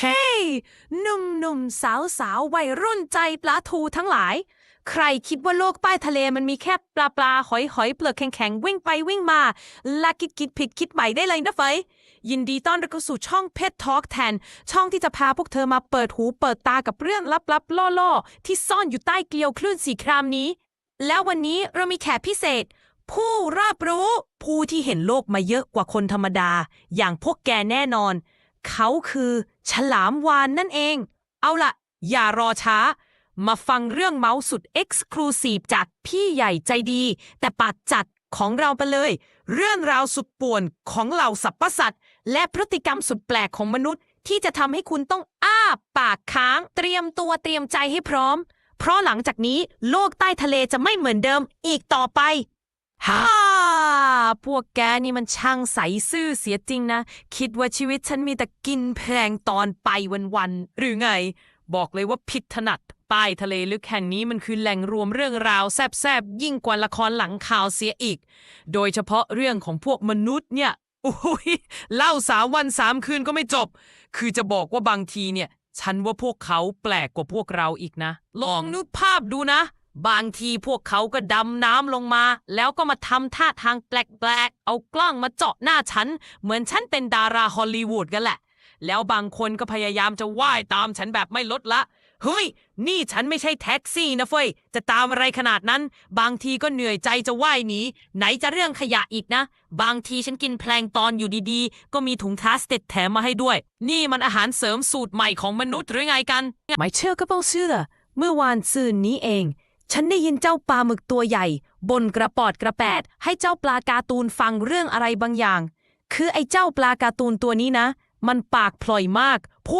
เฮ้หนุ่มหนุ่มสาวสาววัยรุ่นใจปลาทูทั้งหลาย ใครคิดว่าโลกใต้ทะเลมันมีแค่ปลาปลาหอยหอยเปลือกแข็งแข็งวิ่งไปวิ่งมาและคิดคิดผิดคิดใหม่ได้เลยนะเฟยยินดีต้อนรับเข้าสู่ช่องเพจทอล์กแทน ช่องที่จะพาพวกเธอมาเปิดหูเปิดตากับเรื่องลับๆ ล่อๆ ที่ซ่อนอยู่ใต้เกลียวคลื่นสีครามนี้ แล้ววันนี้เรามีแขกพิเศษ ผู้รอบรู้ ผู้ที่เห็นโลกมาเยอะกว่าคนธรรมดา อย่างพวกแกแน่นอน เขาคือ ฉลามวานนั่นเอง เอาละอย่ารอช้า มาฟังเรื่องเมาส์สุดเอ็กซ์คลูซีฟจากพี่ใหญ่ใจดี แต่ปากจัดของเราไปเลย เรื่องราวสุดป่วนของเหล่าสัพพสัตว์และพฤติกรรมสุดแปลกของมนุษย์ ที่จะทำให้คุณต้องอ้าปากค้าง เตรียมตัวเตรียมใจให้พร้อม เพราะหลังจากนี้โลกใต้ทะเลจะไม่เหมือนเดิมอีกต่อไปฮ่า พวกแกนี่มันช่างใสซื่อเสียจริงนะ คิดว่าชีวิตฉันมีแต่กินแพงตอนไปวันๆหรือไง บอกเลยว่าผิดถนัดใต้ทะเลลึกแห่งนี้มันคือแหล่งรวมเรื่องราวแซบๆ ยิ่งกว่าละครหลังข่าวเสียอีก โดยเฉพาะเรื่องของพวกมนุษย์เนี่ยโอ้ยเล่าสามวันสามคืนก็ไม่จบ คือจะบอกว่าบางทีเนี่ย ฉันว่าพวกเขาแปลกกว่าพวกเราอีกนะ ลองนึกภาพดูนะ บางทีพวกเขาก็ดำน้ำลงมา แล้วก็มาทำท่าทางแปลกๆ เอากล้องมาเจาะหน้าฉัน เหมือนฉันเป็นดาราฮอลลีวูดกันแหละ แล้วบางคนก็พยายามจะว่ายตามฉันแบบไม่ลดละเฮ้ย นี่ฉันไม่ใช่แท็กซี่นะเฟ้ย จะตามอะไรขนาดนั้น บางทีก็เหนื่อยใจจะว่ายหนี ไหนจะเรื่องขยะอีกนะ บางทีฉันกินแพลงตอนอยู่ดีๆ ก็มีถุงพลาสติกแถมมาให้ด้วย นี่มันอาหารเสริมสูตรใหม่ของมนุษย์หรือไงกัน ไม่เชื่อก็ต้องเชื่อ เมื่อวานซืนนี้เอง ฉันได้ยินเจ้าปลาหมึกตัวใหญ่บนกระปอดกระแปด ให้เจ้าปลาการ์ตูนฟังเรื่องอะไรบางอย่าง คือไอ้เจ้าปลาการ์ตูนตัวนี้นะ มันปากพลอยมากพูด